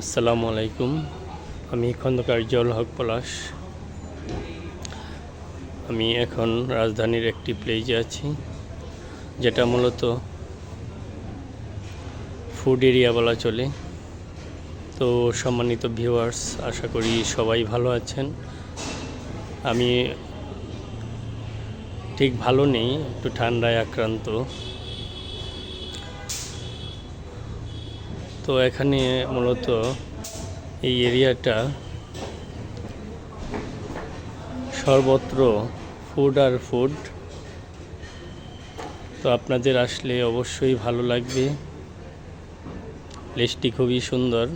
আসসালামু আলাইকুম। আমি খন্দকার জল হক পলাশ। আমি এখন রাজধানীর একটি প্লেজে আছি, যেটা মূলত ফুড এরিয়া বলা চলে। তো সম্মানিত ভিউয়ার্স আশা করি সবাই ভালো আছেন। আমি ঠিক ভালো নেই, একটু ঠান্ডায় আক্রান্ত। তো এখানে মূলত এই এরিয়াটা সর্বত্র ফুড আর ফুড তো আপনাদের আসলে অবশ্যই ভালো লাগবে। প্লেসটি খুবই সুন্দর।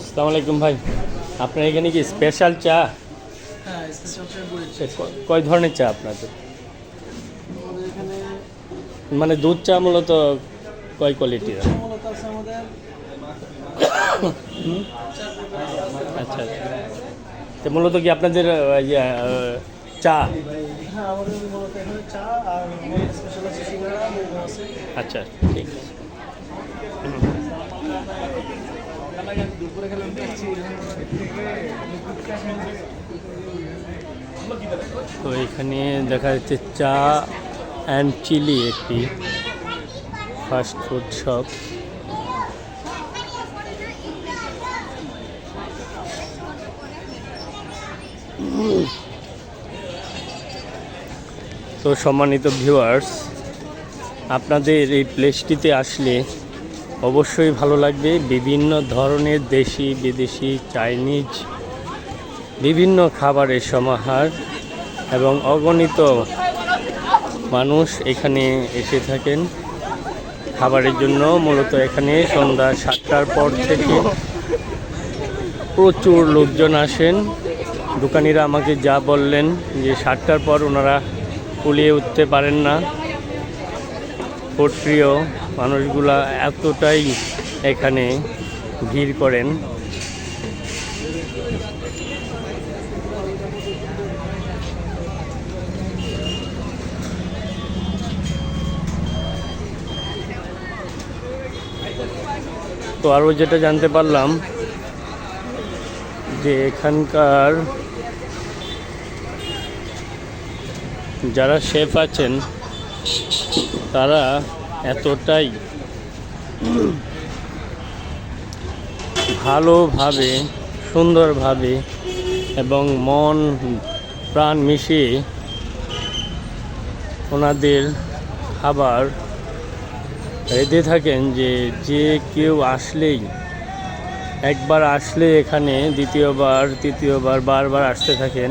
আসসালামু আলাইকুম ভাই। আপনার এখানে কি স্পেশাল চা? হ্যাঁ কয় ধরনের চা আপনাদের? মানে দুধ চা মূলত কয় কোয়ালিটির আচ্ছা আচ্ছা। তো মূলত কি আপনাদের ইয়ে, চা? হ্যাঁ আচ্ছা ঠিক আছে। তো এখানে দেখা যাচ্ছে চা অ্যান্ড চিলি একটি ফাস্ট ফুড শপ তো সম্মানিত ভিউয়ার্স আপনাদের এই প্লেসটিতে আসলে অবশ্যই ভালো লাগবে। বিভিন্ন ধরনের দেশি, বিদেশি, চাইনিজ, বিভিন্ন খাবারের সমাহার এবং অগণিত মানুষ এখানে এসে থাকেন। খাবারের জন্য মূলত এখানে সন্ধ্যা সাতটার পর থেকে প্রচুর লোকজন আসেন। দোকানিরা আমাকে যা বললেন যে সাতটার পর ওনারা কুলিয়ে উঠতে পারেন না। প্রিয় মানুষগুলা এতটাই এখানে ভিড় করেন। তো আরও যেটা জানতে পারলাম যে এখানকার যারা শেফ আছেন, তারা এতটাই ভালোভাবে, সুন্দরভাবে এবং মন, প্রাণ মিশিয়ে ওনাদের খাবার রেঁধে থাকেন যে যে কেউ আসলেই, একবার আসলে এখানে দ্বিতীয়বার, তৃতীয়বার, বারবার আসতে থাকেন।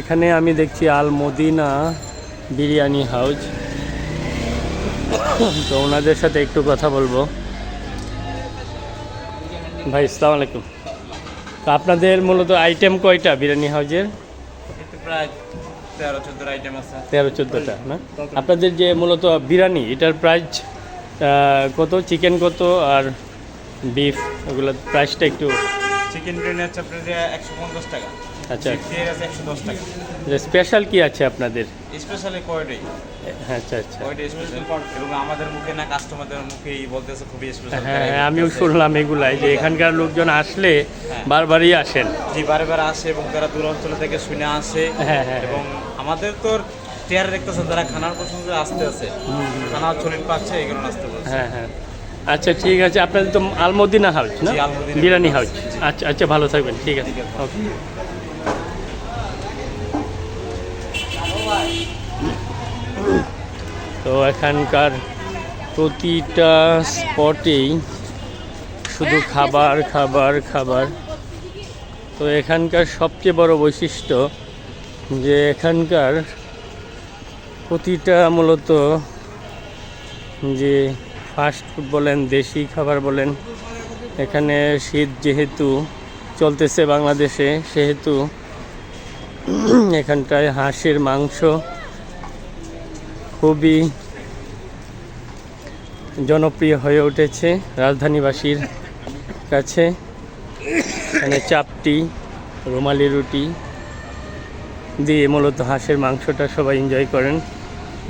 এখানে আমি দেখছি আল মদিনা বিরিয়ানি হাউস তো ওনাদের সাথে একটু কথা বলব। ভাই ইসলাম আলাইকুম। তো আপনাদের মূলত আইটেম কয়টা বিরিয়ানি হাউজের? প্রায় তেরো চোদ্দোটা না? আপনাদের যে মূলত বিরিয়ানি এটার প্রাইস কত? চিকেন কত? আর বিফ ওগুলোর প্রাইসটা একটু চিকেন বিরিয়ানি আছে আপনার একশো পঞ্চাশ টাকা। আচ্ছা। চিকেন আছে একশো দশ টাকা। স্পেশাল কি আছে আপনাদের? স্পেশালি কয়টাই? আচ্ছা আচ্ছা। কয়টাই স্পেশাল এবং আমাদের মুখে না কাস্টমারদের মুখেই বলতেছে খুবই স্পেশাল হ্যাঁ হ্যাঁ, আমিও শুনলাম এগুলাই যে এখানকার লোকজন আসলে বারবারই আসেন। জি বারে বারে আসে এবং তারা দূর অঞ্চল থেকে শুনে আসে। হ্যাঁ, হ্যাঁ, এবং আমাদের তো চেয়ারে দেখতেছেন তারা খানার প্রসঙ্গে আসতে আছে। খানা চলিন পাচ্ছে এই কারণে আসতে বলছে। হ্যাঁ হ্যাঁ। আচ্ছা ঠিক আছে। আপনাদের তো আলমদিনা হাউস না? বিরিয়ানি হাউস, আচ্ছা আচ্ছা ভালো থাকবেন। ঠিক আছে। ঠিক আছে। ওকে তো এখানকার প্রতিটা স্পটেই শুধু খাবার খাবার খাবার। তো এখানকার সবচেয়ে বড় বৈশিষ্ট্য যে এখানকার প্রতিটা মূলত যে ফাস্ট ফুড বলেন, দেশি খাবার বলেন, এখানে শীত যেহেতু চলতেছে বাংলাদেশে, সেহেতু এখানটায় হাঁসের মাংস খুবই জনপ্রিয় হয়ে উঠেছে রাজধানীবাসীর কাছে। এখানে চাপটি, রুমালি রুটি দিয়ে মূলত হাঁসের মাংসটা সবাই এনজয় করেন।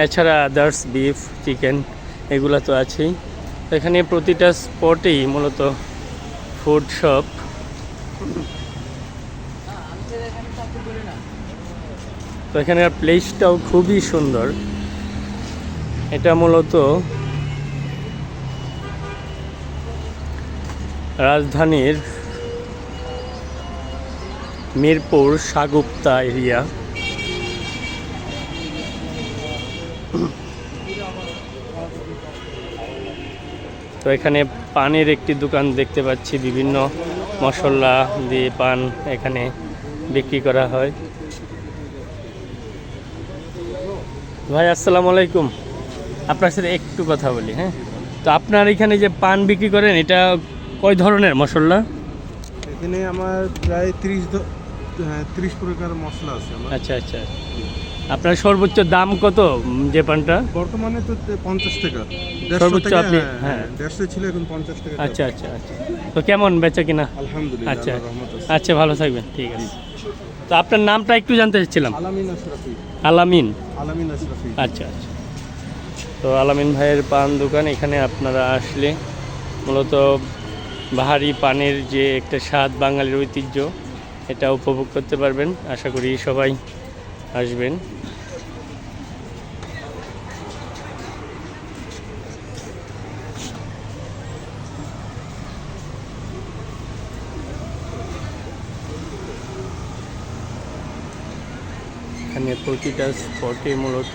এছাড়া আদার্স বিফ চিকেন এগুলো তো আছেই। এখানে প্রতিটা স্পটেই মূলত ফুড শপ তো এখানের প্লেসটাও খুবই সুন্দর। এটা মূলত রাজধানীর মিরপুর সাগুপ্তা এরিয়া। তো এখানে পানের একটি দোকান দেখতে পাচ্ছি, বিভিন্ন মশলা দিয়ে পান এখানে বিক্রি করা হয়। ভাই, আসসালামু আলাইকুম। আপনার সাথে একটু কথা বলি হ্যাঁ? তো আপনার এখানে যে পান বিক্রি করেন এটা কয় ধরনের মশলা? এখানে আমার প্রায় তিরিশ হ্যাঁ তিরিশ প্রকার মশলা আছে আচ্ছা আচ্ছা। আপনার সর্বোচ্চ দাম কত যে পানটা? বর্তমানে তো পঞ্চাশ টাকা। সর্বোচ্চ আপনি- হ্যাঁ, হ্যাঁ। দেড়শো ছিল এখন পঞ্চাশ টাকা আচ্ছা আচ্ছা আচ্ছা। তো কেমন বেচা কিনা? আলহামদুলিল্লাহ আচ্ছা। আচ্ছা ভালো থাকবেন ঠিক আছে। তো আপনার নামটা একটু জানতে চাচ্ছিলাম। আলামিন আশরাফি। আলামিন। আলামিন আশরাফি। আচ্ছা আচ্ছা। তো আলামিন ভাইয়ের পান দোকান, এখানে আপনারা আসলে মূলত বাহারি পানের যে একটা স্বাদ, বাঙালির ঐতিহ্য, এটা উপভোগ করতে পারবেন। আশা করি সবাই আসবেন। এখানে প্রতিটা স্পটে মূলত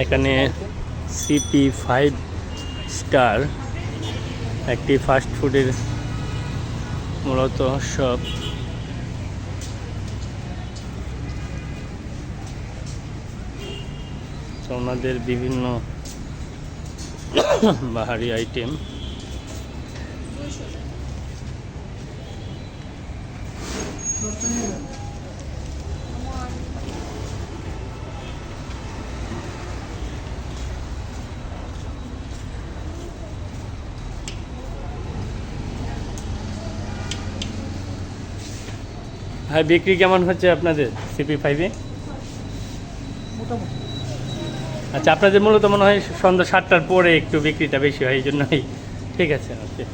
এখানে সিপি ফাইভ স্টার একটি ফাস্ট ফুডের মূলত শপ ওনাদের বিভিন্ন বাহারি আইটেম হ্যাঁ বিক্রি কেমন হচ্ছে আপনাদের সিপি ফাইভে আচ্ছা আপনাদের মূলত মনে হয় সন্ধ্যা সাতটার পরে একটু বিক্রিটা বেশি হয় এই জন্যই। ঠিক আছে ওকে।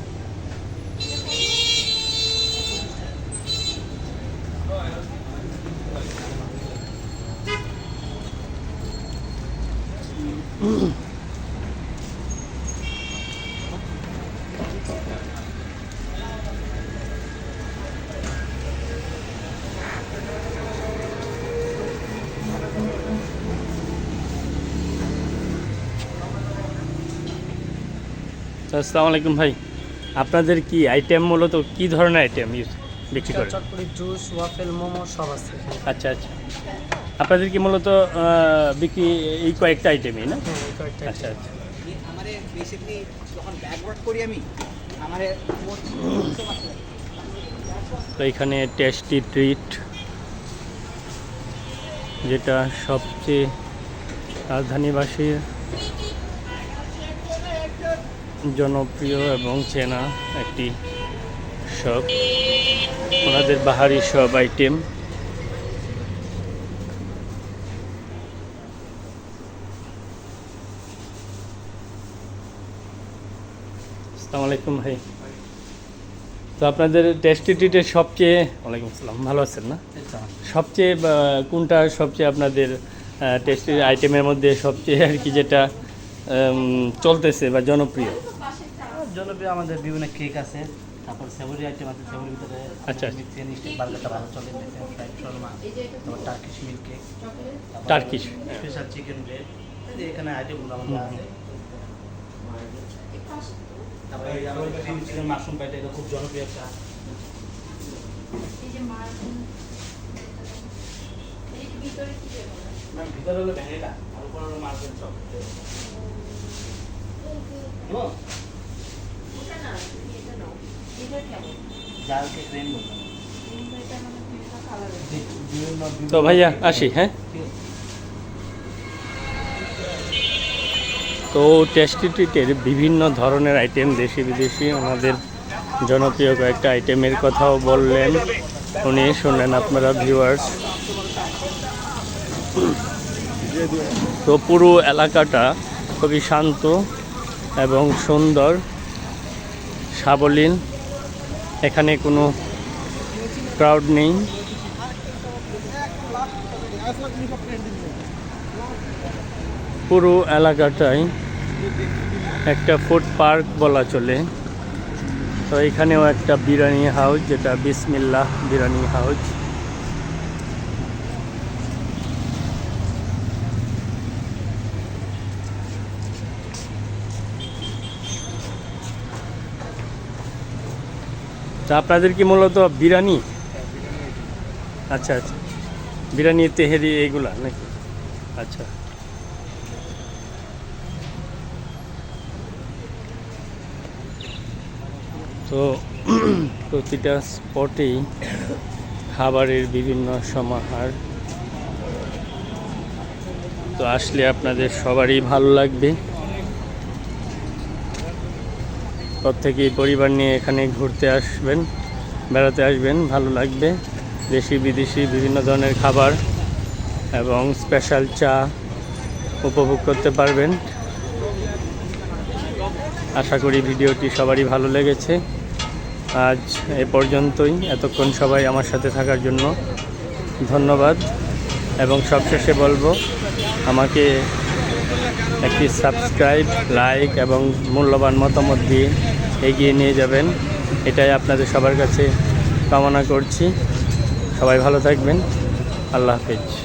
তো আসসালামু আলাইকুম ভাই। আপনাদের কি আইটেম মূলত কি ধরনের আইটেম ইউজ বিক্রি করেন? চটপটি জুস ওয়াফেল মোমো সব আছে। আচ্ছা আচ্ছা। আপনাদের কি মূলত বিক্রি এই কয়েকটা আইটেমই না? হ্যাঁ আচ্ছা আচ্ছা। আমারে বেসিক্যালি যখন ব্যাকওয়ার্ড করি আমি আমারে তো এখানে টেস্টি ট্রিট যেটা সবচেয়ে রাজধানীবাসীর জনপ্রিয় এবং চেনা একটি শপ। ওনাদের বাহারি সব আইটেম আসসালামু আলাইকুম ভাই। তো আপনাদের টেস্টি টিটের সবচেয়ে ওয়ালাইকুম আসসালাম ভালো আছেন না? সবচেয়ে কোনটা সবচেয়ে আপনাদের টেস্টি আইটেমের মধ্যে সবচেয়ে আর কি যেটা চলতেছে বা জনপ্রিয়? জনপ্রিয় আমাদের বিভিন্ন কেক আছে। তারপর সেভরি আইটেম আছে সেভরির ভিতরে আচ্ছা। বার্গারটা ভালো চলে ফ্রাইড শর্মা তারপর Turkish milk cake Turkish special chicken bread এখানে আইটেমগুলো আমাদের আছে। তারপরে এই চিকেন মাশরুম পাইটা এটা খুব জনপ্রিয় একটা। ভিতরে হলো ভ্যানিলা আর উপরে হলো মার্বেল তো ভাইয়া আসি হ্যাঁ? তো টেস্টি ট্রিটের বিভিন্ন ধরনের আইটেম দেশি বিদেশি ওনাদের জনপ্রিয় কয়েকটা আইটেমের কথাও বললেন। উনি শুনলেন আপনারা ভিউয়ার্স তো পুরো এলাকাটা খুবই শান্ত এবং সুন্দর সাবলীল। এখানে কোনো ক্রাউড নেই। পুরো এলাকাটাই একটা ফুড পার্ক বলা চলে। তো এখানেও একটা বিরিয়ানি হাউস যেটা বিসমিল্লাহ বিরিয়ানি হাউস তা আপনাদের কি মূলত বিরিয়ানি? আচ্ছা আচ্ছা। বিরিয়ানি তেহেরি এইগুলা নাকি? আচ্ছা। তো প্রতিটা স্পটেই খাবারের বিভিন্ন সমাহার। তো আসলে আপনাদের সবারই ভালো লাগবে। প্রত্যেকেই পরিবার নিয়ে এখানে ঘুরতে আসবেন, বেড়াতে আসবেন, ভালো লাগবে। দেশি, বিদেশি, বিভিন্ন ধরনের খাবার এবং স্পেশাল চা উপভোগ করতে পারবেন। আশা করি ভিডিওটি সবারই ভালো লেগেছে। আজ এ পর্যন্তই। এতক্ষণ সবাই আমার সাথে থাকার জন্য ধন্যবাদ। এবং সবশেষে বলব, আমাকে একটি সাবস্ক্রাইব লাইক এবং মূল্যবান মতামত দিয়ে এগিয়ে নিয়ে যাবেন। এটাই আপনাদের সবার কাছে কামনা করছি। সবাই ভালো থাকবেন। আল্লাহ হাফিজ।